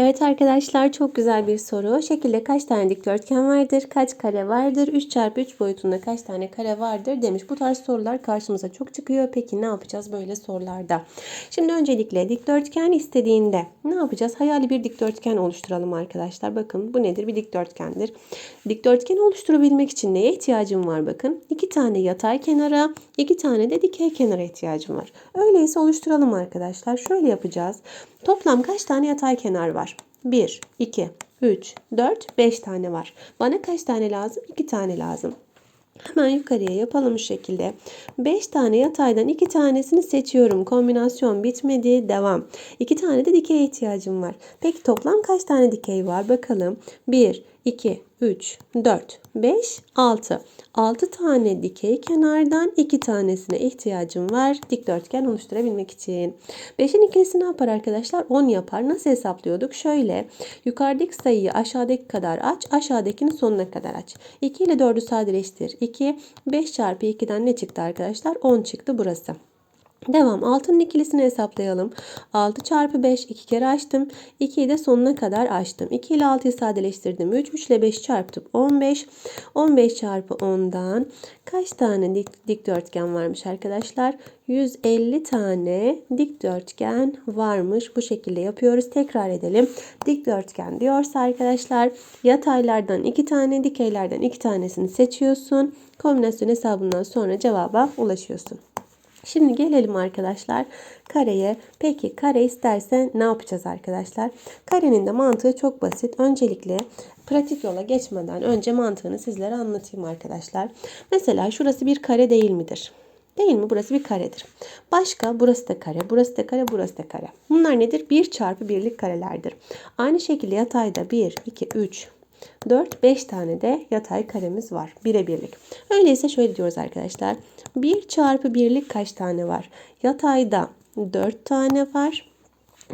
Evet arkadaşlar çok güzel bir soru. Şekilde kaç tane dikdörtgen vardır? Kaç kare vardır? 3 çarpı 3 boyutunda kaç tane kare vardır demiş. Bu tarz sorular karşımıza çok çıkıyor. Peki ne yapacağız böyle sorularda? Şimdi öncelikle dikdörtgen istediğinde ne yapacağız? Hayali bir dikdörtgen oluşturalım arkadaşlar. Bakın bu nedir? Bir dikdörtgendir. Dikdörtgen oluşturabilmek için neye ihtiyacım var? Bakın iki tane yatay kenara, iki tane de dikey kenara ihtiyacım var. Öyleyse oluşturalım arkadaşlar. Şöyle yapacağız. Toplam kaç tane yatay kenar var? 1, 2, 3, 4, 5 tane var. Bana kaç tane lazım? 2 tane lazım. Hemen yukarıya yapalım şu şekilde. 5 tane yataydan 2 tanesini seçiyorum. Kombinasyon bitmedi. Devam. 2 tane de dikey ihtiyacım var. Peki toplam kaç tane dikey var? Bakalım. 1, 2, 3, 4, 5, 6. 6 tane dikey kenardan 2 tanesine ihtiyacım var dikdörtgen oluşturabilmek için. 5'in ikilisi ne yapar arkadaşlar? 10 yapar. Nasıl hesaplıyorduk? Şöyle yukarıdaki sayıyı aşağıdaki kadar aç, aşağıdakini sonuna kadar aç. 2 ile 4'ü sadeleştir. 2, 5 çarpı 2'den ne çıktı arkadaşlar? 10 çıktı burası. Devam. 6'nın ikilisini hesaplayalım. 6 çarpı 5 2 kere açtım. 2'yi de sonuna kadar açtım. 2 ile 6'yı sadeleştirdim. 3. 3 ile 5 çarptım. 15. 15 çarpı 10'dan kaç tane dik, dikdörtgen varmış arkadaşlar? 150 tane dikdörtgen varmış. Bu şekilde yapıyoruz. Tekrar edelim. Dikdörtgen diyorsa arkadaşlar yataylardan 2 tane, dikeylerden 2 tanesini seçiyorsun. Kombinasyon hesabından sonra cevaba ulaşıyorsun. Şimdi gelelim arkadaşlar kareye. Peki kare isterse ne yapacağız arkadaşlar? Karenin de mantığı çok basit. Öncelikle pratik yola geçmeden önce mantığını sizlere anlatayım arkadaşlar. Mesela şurası bir kare değil midir? Değil mi? Burası bir karedir. Başka burası da kare, burası da kare, burası da kare. Bunlar nedir? 1 çarpı birlik karelerdir. Aynı şekilde yatayda 1, 2, 3, 4, 5 tane de yatay karemiz var. Bire birlik. Öyleyse şöyle diyoruz arkadaşlar. 1 çarpı birlik kaç tane var? Yatayda 4 tane var.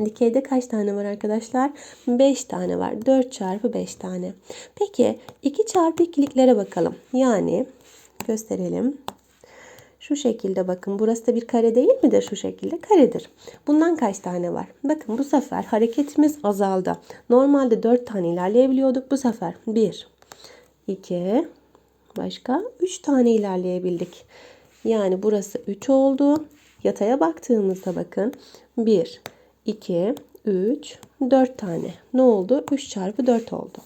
Dikeyde kaç tane var arkadaşlar? 5 tane var. 4 çarpı 5 tane. Peki 2 çarpı ikiliklere bakalım. Yani gösterelim. Şu şekilde bakın burası da bir kare değil midir? Şu şekilde karedir. Bundan kaç tane var? Bakın bu sefer hareketimiz azaldı. Normalde 4 tane ilerleyebiliyorduk. Bu sefer 1, 2, başka 3 tane ilerleyebildik. Yani burası 3 oldu. Yataya baktığımızda bakın 1, 2, 3, 4 tane. Ne oldu? 3 çarpı 4 oldu.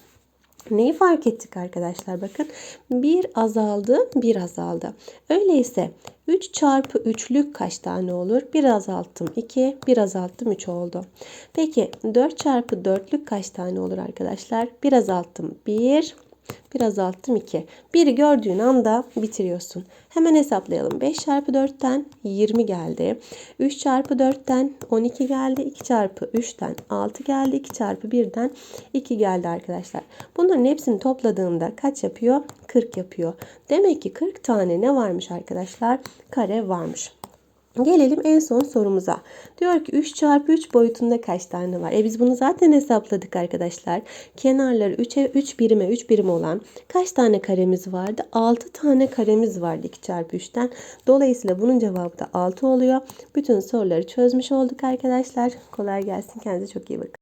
Neyi fark ettik arkadaşlar bakın. Bir azaldı, bir azaldı. Öyleyse 3 çarpı 3'lük kaç tane olur? Bir azalttım 2, bir azalttım 3 oldu. Peki 4 çarpı 4'lük kaç tane olur arkadaşlar? Bir azalttım 1, bir azalttım 2. Biri gördüğün anda bitiriyorsun. Hemen hesaplayalım. 5 çarpı 4'ten 20 geldi. 3 çarpı 4'ten 12 geldi. 2 çarpı 3'ten 6 geldi. 2 çarpı 1'den 2 geldi arkadaşlar. Bunların hepsini topladığımda kaç yapıyor? 40 yapıyor. Demek ki 40 tane ne varmış arkadaşlar? Kare varmış. Gelelim en son sorumuza. Diyor ki 3 çarpı 3 boyutunda kaç tane var? E biz bunu zaten hesapladık arkadaşlar. Kenarları 3'e 3 birime 3 birim olan kaç tane karemiz vardı? 6 tane karemiz vardı 2 çarpı 3'ten. Dolayısıyla bunun cevabı da 6 oluyor. Bütün soruları çözmüş olduk arkadaşlar. Kolay gelsin. Kendinize çok iyi bakın.